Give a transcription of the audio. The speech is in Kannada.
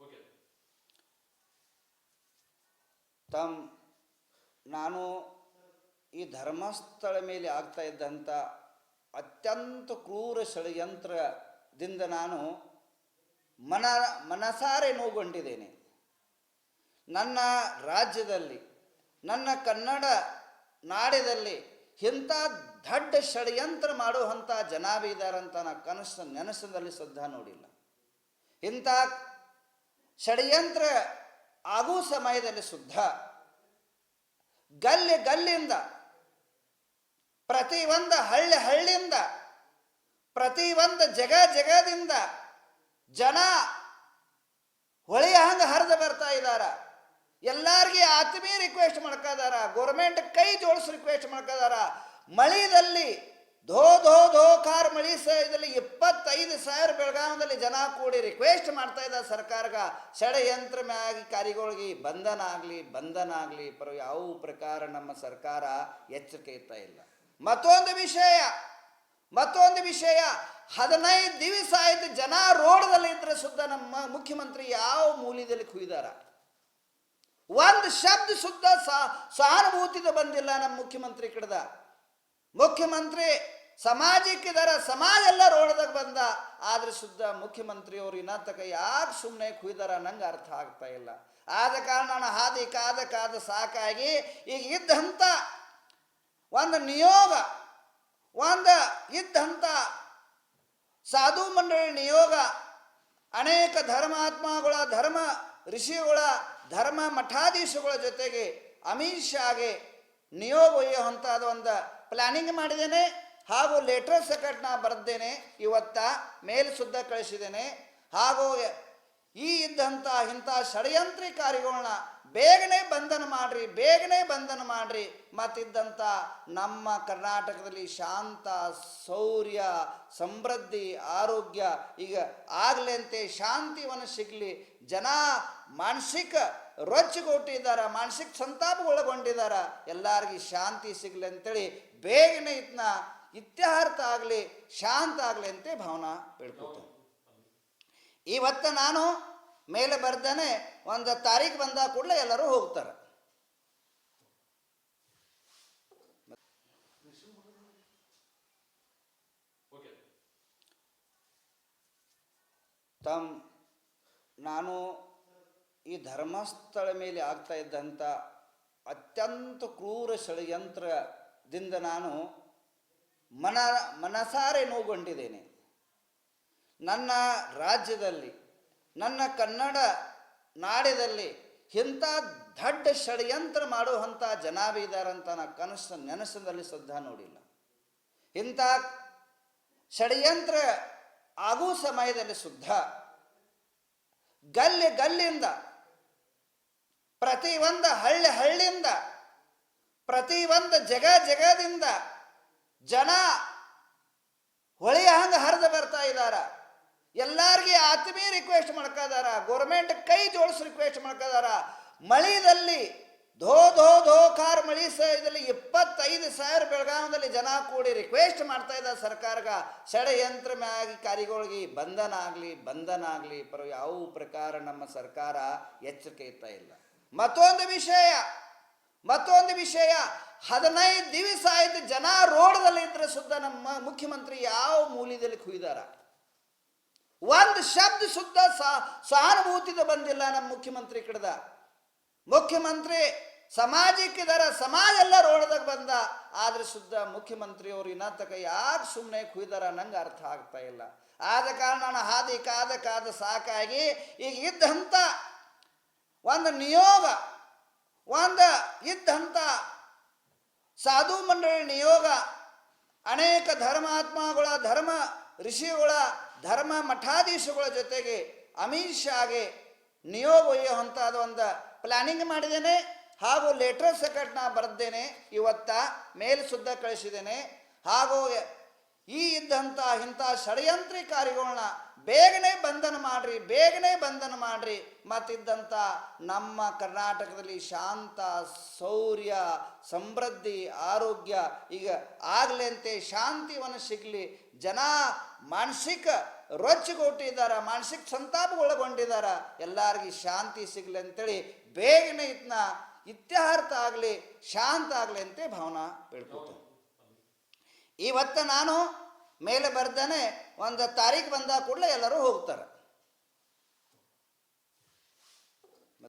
ಓಕೆ ತಮ್, ನಾನು ಈ ಧರ್ಮಸ್ಥಳ ಮೇಲೆ ಆಗ್ತಾ ಇದ್ದಂಥ ಅತ್ಯಂತ ಕ್ರೂರ ಷಡ್ಯಂತ್ರದಿಂದ ನಾನು ಮನ, ಮನಸಾರೆ ನೋವುಗೊಂಡಿದ್ದೇನೆ ನನ್ನ ರಾಜ್ಯದಲ್ಲಿ, ನನ್ನ ಕನ್ನಡ ನಾಡಿನಲ್ಲಿ ಇಂಥ ದಡ್ಡ ಷಡ್ಯಂತ್ರ ಮಾಡುವಂಥ ಇದ್ದಾರಂತ ನಾ ಕನಸು ನೆನಸಿನಲ್ಲಿ ಸದ್ದ ನೋಡಿಲ್ಲ. ಇಂಥ ಷಡ್ಯಂತ್ರ ಆಗುವ ಸಮಯದಲ್ಲಿ ಸುದ್ದ ಗಲ್ಲಿ ಗಲ್ಲಿಂದ ಪ್ರತಿ ಒಂದು ಹಳ್ಳಿ ಹಳ್ಳಿಯಿಂದ ಪ್ರತಿ ಒಂದು ಜಗ ಜಗದಿಂದ ಜನ ಹೊಳೆಯ ಹಂಗೆ ಹರಿದು ಬರ್ತಾ ಇದ್ದಾರ ಎಲ್ಲಾರ್ಗಿ ಆತ್ಮೀಯ ರಿಕ್ವೆಸ್ಟ್ ಮಾಡ್ಕದಾರ ಗೌರ್ಮೆಂಟ್ ಕೈ ಜೋಡಿಸಿ ರಿಕ್ವೆಸ್ಟ್ ಮಾಡ್ಕದಾರ. ಮಳಿದಲ್ಲಿ ಧೋ ಧೋ ಧೋ ಕಾರ್ ಮಳಿ ಸ ಇಪ್ಪತ್ತೈದು ಸಾವಿರ ಬೆಳಗಾವದಲ್ಲಿ ಜನ ಕೂಡಿ ರಿಕ್ವೆಸ್ಟ್ ಮಾಡ್ತಾ ಇದ್ದ ಸರ್ಕಾರಗ. ಷಡಯಂತ್ರ ಮ್ಯಾಗಿ ಕಾರಿಗಳಿಗೆ ಬಂಧನ ಆಗಲಿ ಬಂಧನ ಆಗಲಿ, ಪರ ಯಾವ ಪ್ರಕಾರ ನಮ್ಮ ಸರ್ಕಾರ ಎಚ್ಚರಿಕೆ ಇರ್ತಾ ಇಲ್ಲ. ಮತ್ತೊಂದು ವಿಷಯ ಮತ್ತೊಂದು ವಿಷಯ. ಹದಿನೈದು ದಿವಸ ಆಯ್ತು ಜನ ರೋಡ್ದಲ್ಲಿ ಇದ್ರೆ ಸುದ್ದ ನಮ್ಮ ಮುಖ್ಯಮಂತ್ರಿ ಯಾವ ಮೂಲ್ಯದಲ್ಲಿ ಕುಯ್ದಾರ? ಒಂದು ಶಬ್ದ ಶುದ್ಧ ಸಹಾನುಭೂತಿದ ಬಂದಿಲ್ಲ ನಮ್ಮ ಮುಖ್ಯಮಂತ್ರಿ ಕಡೆದ. ಮುಖ್ಯಮಂತ್ರಿ ಸಮಾಜಕ್ಕಿದಾರ ಸಮಾಜ ಎಲ್ಲ ರೋಣದಾಗ ಬಂದ. ಆದ್ರೆ ಶುದ್ಧ ಮುಖ್ಯಮಂತ್ರಿಯವರು ಇನ್ನತಕ ಇನ್ನ ತಕ ಯಾಕೆ ಸುಮ್ಮನೆ ಕುಯ್ದಾರ ನಂಗೆ ಅರ್ಥ ಆಗ್ತಾ ಇಲ್ಲ. ಆದ ಕಾರಣ ನಾನು ಹಾದಿ ಕಾದ ಕಾದ ಸಾಕಾಗಿ ಈಗ ಇದ್ದಂತ ಒಂದು ನಿಯೋಗ, ಒಂದು ಇದ್ದಂತ ಸಾಧು ಮಂಡಳಿ ನಿಯೋಗ, ಅನೇಕ ಧರ್ಮಾತ್ಮಗಳ ಧರ್ಮ ಋಷಿಗಳ ಧರ್ಮ ಮಠಾಧೀಶಗಳ ಜೊತೆಗೆ ಅಮಿತ್ ಶಾಗೆ ನಿಯೋಗ ಒಯ್ಯುವಂಥದ್ದು ಒಂದು ಪ್ಲಾನಿಂಗ್ ಮಾಡಿದ್ದೇನೆ ಹಾಗೂ ಲೆಟರ್ ಸೆಕೆಟ್ ನಾ ಬರೆದ್ದೇನೆ ಇವತ್ತ ಮೇಲ್ ಸುದ್ದ ಕಳಿಸಿದ್ದೇನೆ ಹಾಗೂ ಈ ಇದ್ದಂಥ ಇಂಥ ಷಡ್ಯಂತ್ರಿಕಾರಿಗಳನ್ನ ಬೇಗನೆ ಬಂಧನ ಮಾಡ್ರಿ ಬೇಗನೆ ಬಂಧನ ಮಾಡ್ರಿ. ಮತ್ತಿದ್ದಂಥ ನಮ್ಮ ಕರ್ನಾಟಕದಲ್ಲಿ ಶಾಂತ ಶೌರ್ಯ ಸಮೃದ್ಧಿ ಆರೋಗ್ಯ ಈಗ ಆಗಲಂತೆ ಶಾಂತಿವನ್ನು ಸಿಗಲಿ. ಜನ ಮಾನಸಿಕ ರೊಚ್ಚಿಗೊಟ್ಟಿದ್ದಾರ ಮಾನಸಿಕ ಸಂತಾಪಗೊಳಗೊಂಡಿದ್ದಾರ ಎಲ್ಲರಿಗೂ ಶಾಂತಿ ಸಿಗಲಿ ಅಂತೇಳಿ ಬೇಗನೆ ಇದನ್ನ ಇತ್ಯರ್ಥ ಆಗಲಿ ಶಾಂತ ಆಗಲಿ ಅಂತ ಭಾವನಾ ಬೇಡ್ಕೊತೇನೆ ಇವತ್ತು ನಾನು ಮೇಲೆ ಬರ್ದೇನೆ ಒಂದು ತಾರೀಕು ಬಂದ ಕೂಡಲೇ ಎಲ್ಲರೂ ಹೋಗ್ತಾರೆ. ತಮ್, ನಾನು ಈ ಧರ್ಮಸ್ಥಳ ಮೇಲೆ ಆಗ್ತಾ ಇದ್ದಂಥ ಅತ್ಯಂತ ಕ್ರೂರ ಷಡ್ಯಂತ್ರದಿಂದ ನಾನು ಮನ, ಮನಸಾರೆ ನೋವುಗೊಂಡಿದ್ದೇನೆ. ನನ್ನ ರಾಜ್ಯದಲ್ಲಿ ನನ್ನ ಕನ್ನಡ ನಾಡಿದಲ್ಲಿ ಇಂಥ ದಡ್ಡ ಷಡ್ಯಂತ್ರ ಮಾಡುವಂಥ ಜನಾಭ ಇದ್ದಾರಂತ ನಾ ಕನಸು ನೆನಸಿನಲ್ಲಿ ಸುದ್ದ ನೋಡಿಲ್ಲ. ಇಂಥ ಷಡ್ಯಂತ್ರ ಆಗುವ ಸಮಯದಲ್ಲಿ ಸುದ್ದ ಗಲ್ಲಿ ಗಲ್ಲಿಂದ ಪ್ರತಿ ಒಂದು ಹಳ್ಳಿ ಹಳ್ಳಿಯಿಂದ ಪ್ರತಿ ಒಂದು ಜಗ ಜಗದಿಂದ ಜನ ಹೊಳೆಯ ಹಂಗೆ ಹರಿದು ಬರ್ತಾ ಇದ್ದಾರ ಎಲ್ಲಾರ್ಗಿ ಆತ್ಮೀಯ ರಿಕ್ವೆಸ್ಟ್ ಮಾಡ್ಕದಾರ ಗೌರ್ಮೆಂಟ್ ಕೈ ಜೋಡಿಸಿ ರಿಕ್ವೆಸ್ಟ್ ಮಾಡ್ಕದಾರ. ಮಳಿದಲ್ಲಿ ಧೋ ಧೋ ಧೋ ಕಾರ್ ಮಳಿ ಸ ಇಪ್ಪತ್ತೈದು ಸಾವಿರ ಬೆಳಗಾವದಲ್ಲಿ ಜನ ಕೂಡಿ ರಿಕ್ವೆಸ್ಟ್ ಮಾಡ್ತಾ ಇದ್ದ ಸರ್ಕಾರಗ. ಷಡಯಂತ್ರ ಮ್ಯಾಗಿ ಕಾರಿಗಳಿಗೆ ಬಂಧನ ಆಗಲಿ ಬಂಧನ ಆಗಲಿ, ಪರ ಯಾವ ಪ್ರಕಾರ ನಮ್ಮ ಸರ್ಕಾರ ಎಚ್ಚರಿಕೆ ಇರ್ತಾ ಇಲ್ಲ. ಮತ್ತೊಂದು ವಿಷಯ ಮತ್ತೊಂದು ವಿಷಯ. ಹದಿನೈದು ದಿವಸ ಆಯ್ತು ಜನ ರೋಡ್ದಲ್ಲಿ ಇದ್ರೆ ಸುದ್ದ ನಮ್ಮ ಮುಖ್ಯಮಂತ್ರಿ ಯಾವ ಮೂಲ್ಯದಲ್ಲಿ ಕುಯ್ದಾರ? ಒಂದು ಶಬ್ದ ಶುದ್ಧ ಸಹಾನುಭೂತಿದ ಬಂದಿಲ್ಲ ನಮ್ಮ ಮುಖ್ಯಮಂತ್ರಿ ಕಡೆದ. ಮುಖ್ಯಮಂತ್ರಿ ಸಮಾಜಕ್ಕಿದಾರ, ಸಮಾಜ ಎಲ್ಲ ರೋಡ್ದಾಗ ಬಂದ, ಆದ್ರೆ ಶುದ್ಧ ಮುಖ್ಯಮಂತ್ರಿ ಅವರು ಯಾಕೆ ಸುಮ್ಮನೆ ಕುಯ್ದಾರ ನಂಗೆ ಅರ್ಥ ಆಗ್ತಾ ಇಲ್ಲ. ಆದ ಕಾರಣ ನಾನು ಹಾದಿ ಕಾದ ಕಾದ ಸಾಕಾಗಿ ಈಗ ಇದ್ದಂತ ಒಂದು ನಿಯೋಗ, ಒಂದು ಇದ್ದಂತ ಸಾಧು ಮಂಡಳಿ ನಿಯೋಗ, ಅನೇಕ ಧರ್ಮಾತ್ಮಗಳ ಧರ್ಮ ಋಷಿಗಳ ಧರ್ಮ ಮಠಾಧೀಶಗಳ ಜೊತೆಗೆ ಅಮಿತ್ ಶಾಗೆ ನಿಯೋಗ ಒಯ್ಯುವಂಥದ್ದು ಒಂದು ಪ್ಲಾನಿಂಗ್ ಮಾಡಿದ್ದೇನೆ ಹಾಗೂ ಲೆಟರ್ ಸೆಕೆಟ್ ನಾ ಬರೆದ್ದೇನೆ ಇವತ್ತ ಮೇಲ್ ಸುದ್ದ ಕಳಿಸಿದ್ದೇನೆ ಹಾಗೂ ಈ ಇದ್ದಂಥ ಇಂಥ ಷಡ್ಯಂತ್ರಿಕಾರಿಗಳನ್ನ ಬೇಗನೆ ಬಂಧನ ಮಾಡ್ರಿ, ಬೇಗನೆ ಬಂಧನ ಮಾಡ್ರಿ. ಮತ್ತಿದ್ದಂಥ ನಮ್ಮ ಕರ್ನಾಟಕದಲ್ಲಿ ಶಾಂತ, ಸೌರ್ಯ, ಸಮೃದ್ಧಿ, ಆರೋಗ್ಯ, ಈಗ ಆಗ್ಲಂತೆ ಶಾಂತಿವನ್ನು ಸಿಗಲಿ. ಜನ ಮಾನಸಿಕ ರೊಚ್ಚಿಗೊಟ್ಟಿದ್ದಾರ ಮಾನಸಿಕ ಸಂತಾಪಗೊಳಗೊಂಡಿದ್ದಾರ. ಎಲ್ಲರಿಗೂ ಶಾಂತಿ ಸಿಗ್ಲಿ ಅಂತೇಳಿ ಬೇಗನೆ ಇದನ್ನ ಇತ್ಯರ್ಥ ಆಗಲಿ, ಶಾಂತ ಆಗಲಿ ಅಂತ ಭಾವನಾ ಬೆಳ್ಕೊತೀನಿ ಇವತ್ತು ನಾನು ಮೇಲೆ ಬರ್ದಾನೆ ಒಂದು ತಾರೀಕು ಬಂದ ಕೂಡಲೇ ಎಲ್ಲರೂ ಹೋಗ್ತಾರೆ.